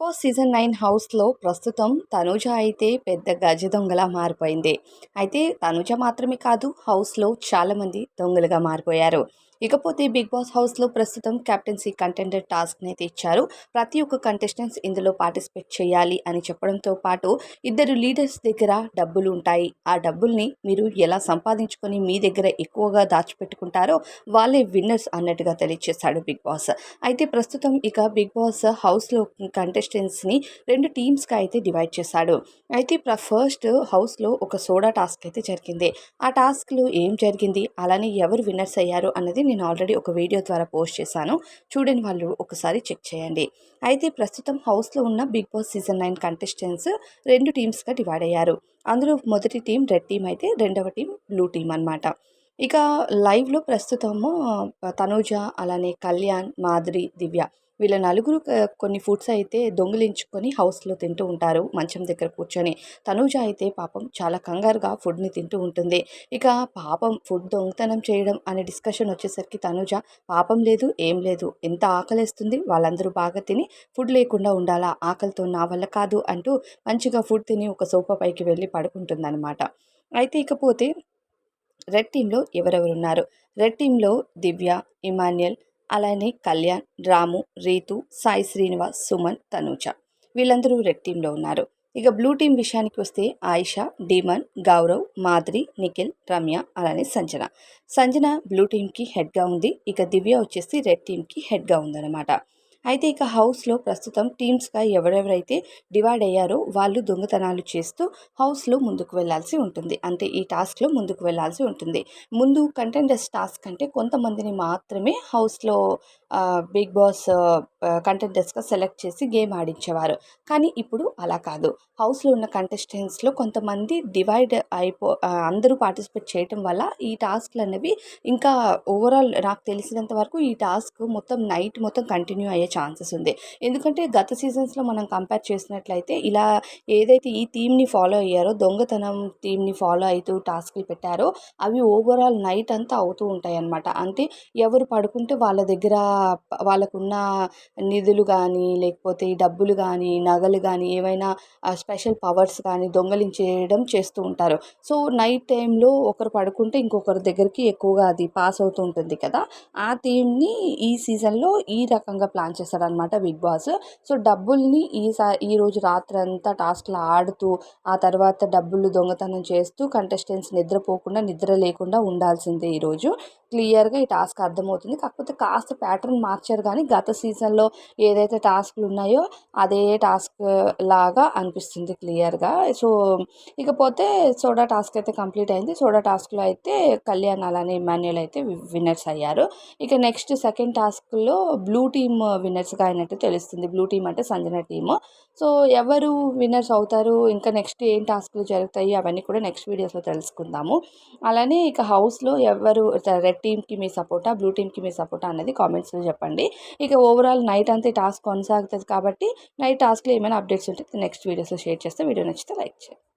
Boss season nine హౌస్లో ప్రస్తుతం తనుజ అయితే పెద్ద గజ దొంగలా మారిపోయింది. అయితే తనుజ మాత్రమే కాదు హౌస్లో చాలామంది దొంగలుగా మారిపోయారు. ఇకపోతే బిగ్ బాస్ హౌస్లో ప్రస్తుతం కెప్టెన్సీ కంటెండర్ టాస్క్ని అయితే ఇచ్చారు ప్రతి ఒక్క కంటెస్టెంట్స్ ఇందులో పార్టిసిపేట్ చేయాలి అని చెప్పడంతో పాటు ఇద్దరు లీడర్స్ దగ్గర డబ్బులు ఉంటాయి. ఆ డబ్బుల్ని మీరు ఎలా సంపాదించుకొని మీ దగ్గర ఎక్కువగా దాచిపెట్టుకుంటారో వాళ్ళే విన్నర్స్ అన్నట్టుగా తెలియజేశాడు బిగ్ బాస్. అయితే ప్రస్తుతం ఇక బిగ్ బాస్ హౌస్లో కంటెస్టెంట్స్ని రెండు టీమ్స్గా అయితే డివైడ్ చేశాడు. అయితే ఫస్ట్ హౌస్లో ఒక సోడా టాస్క్ అయితే జరిగింది. ఆ టాస్క్లో ఏం జరిగింది? అలానే ఎవరు విన్నర్స్ అయ్యారు? అన్నది నేను ఆల్రెడీ ఒక వీడియో ద్వారా పోస్ట్ చేశాను. చూడని వాళ్ళు ఒకసారి చెక్ చేయండి. అయితే ప్రస్తుతం హౌస్లో ఉన్న Bigg Boss season nine contestants రెండు టీమ్స్గా డివైడ్ అయ్యారు. అందులో మొదటి టీం రెడ్ టీం అయితే రెండవ టీం బ్లూ టీం అనమాట ఇక లైవ్లో ప్రస్తుతము తనూజ అలానే కళ్యాణ్ మాధురి దివ్య వీళ్ళ నలుగురు కొన్ని ఫుడ్స్ అయితే దొంగిలించుకొని హౌస్లో తింటూ ఉంటారు మంచం దగ్గర కూర్చొని. తనూజ అయితే పాపం చాలా కంగారుగా ఫుడ్ని తింటూ ఉంటుంది. ఇక పాపం ఫుడ్ దొంగతనం చేయడం అనే డిస్కషన్ వచ్చేసరికి తనూజ పాపం లేదు ఏం లేదు ఎంత ఆకలిస్తుంది వాళ్ళందరూ బాగా తిని ఫుడ్ లేకుండా ఉండాలా ఆకలితో నా వల్ల కాదు అంటూ మంచిగా ఫుడ్ తిని ఒక సోఫా పైకి వెళ్ళి పడుకుంటుందన్నమాట. అయితే ఇకపోతే రెడ్ టీంలో ఎవరెవరు ఉన్నారు రెడ్ టీంలో దివ్య ఇమాన్యుయల్ అలానే కళ్యాణ్ రాము రీతు సాయి శ్రీనివాస్ సుమన్ తనూజ. వీళ్ళందరూ రెడ్ టీంలో ఉన్నారు. ఇక బ్లూ టీం విషయానికి వస్తే ఆయిషా డీమన్ గౌరవ్ మాధురి నిఖిల్ రమ్య అలానే సంజన. సంజన బ్లూ టీంకి హెడ్గా ఉంది. ఇక దివ్య వచ్చేసి రెడ్ టీంకి హెడ్గా ఉందన్నమాట. అయితే ఇక హౌస్లో ప్రస్తుతం టీమ్స్గా ఎవరెవరైతే డివైడ్ అయ్యారో వాళ్ళు దొంగతనాలు చేస్తూ హౌస్లో ముందుకు వెళ్ళాల్సి ఉంటుంది. అంటే ఈ టాస్క్లో ముందుకు వెళ్ళాల్సి ఉంటుంది. ముందు కంటెండర్స్ టాస్క్ అంటే కొంతమందిని మాత్రమే హౌస్లో బిగ్ బాస్ కంటెండర్స్గా సెలెక్ట్ చేసి గేమ్ ఆడించేవారు. కానీ ఇప్పుడు అలా కాదు. హౌస్లో ఉన్న కంటెస్టెంట్స్లో కొంతమంది డివైడ్ అయిపో అందరూ పార్టిసిపేట్ చేయటం వల్ల ఈ టాస్క్లు అనేవి ఇంకా ఓవరాల్ నాకు తెలిసినంత వరకు ఈ టాస్క్ మొత్తం నైట్ మొత్తం కంటిన్యూ అయ్యే ఛాన్సెస్ ఉంది. ఎందుకంటే గత సీజన్స్లో మనం కంపేర్ చేసినట్లయితే ఇలా ఏదైతే ఈ థీమ్ని ఫాలో అయ్యారో దొంగతనం థీమ్ని ఫాలో అవుతూ టాస్క్లు పెట్టారో అవి ఓవరాల్ నైట్ అంతా అవుతూ ఉంటాయి అన్నమాట అంటే ఎవరు పడుకుంటే వాళ్ళ దగ్గర వాళ్ళకున్న నిధులు కానీ లేకపోతే డబ్బులు కానీ నగలు కానీ ఏవైనా స్పెషల్ పవర్స్ కానీ దొంగలించేయడం చేస్తూ ఉంటారు. సో నైట్ టైంలో ఒకరు పడుకుంటే ఇంకొకరి దగ్గరికి ఎక్కువగా అది పాస్ అవుతూ ఉంటుంది కదా. ఆ థీమ్ని ఈ సీజన్లో ఈ రకంగా ప్లాన్ చేస్తాడనమాట బిగ్ బాస్. సో డబ్బుల్ని ఈసా ఈరోజు రాత్రి అంతా టాస్క్లు ఆడుతూ ఆ తర్వాత డబ్బులు దొంగతనం చేస్తూ కంటెస్టెంట్స్ నిద్రపోకుండా నిద్ర లేకుండా ఉండాల్సిందే ఈరోజు క్లియర్గా ఈ టాస్క్ అర్థమవుతుంది. కాకపోతే కాస్త ప్యాటర్న్ మార్చారు కానీ గత సీజన్లో ఏదైతే టాస్క్లు ఉన్నాయో అదే టాస్క్ లాగా అనిపిస్తుంది క్లియర్గా. సో ఇకపోతే సోడా టాస్క్ అయితే కంప్లీట్ అయింది. సోడా టాస్క్లో అయితే కళ్యాణ్ అలానే ఇమాన్యుల్ అయితే విన్నర్స్ అయ్యారు. ఇక నెక్స్ట్ సెకండ్ టాస్క్లో బ్లూ టీమ్ విన్నర్స్గా అయినట్టు తెలుస్తుంది. బ్లూ టీమ్ అంటే సంజన టీము. సో ఎవరు విన్నర్స్ అవుతారు? ఇంకా నెక్స్ట్ ఏం టాస్క్లు జరుగుతాయి? అవన్నీ కూడా నెక్స్ట్ వీడియోస్లో తెలుసుకుందాము. అలానే ఇక హౌస్లో ఎవరు రెడ్ టీమ్కి మీ సపోర్టా? బ్లూ టీమ్కి మీ సపోర్టా? అనేది కామెంట్స్లో చెప్పండి. ఇక ఓవరాల్ నైట్ అంతా టాస్క్ కొనసాగుతుంది కాబట్టి నైట్ టాస్క్లో ఏమైనా అప్డేట్స్ ఉంటే నెక్స్ట్ వీడియోస్లో షేర్ చేస్తే వీడియో నచ్చితే లైక్ చేయండి.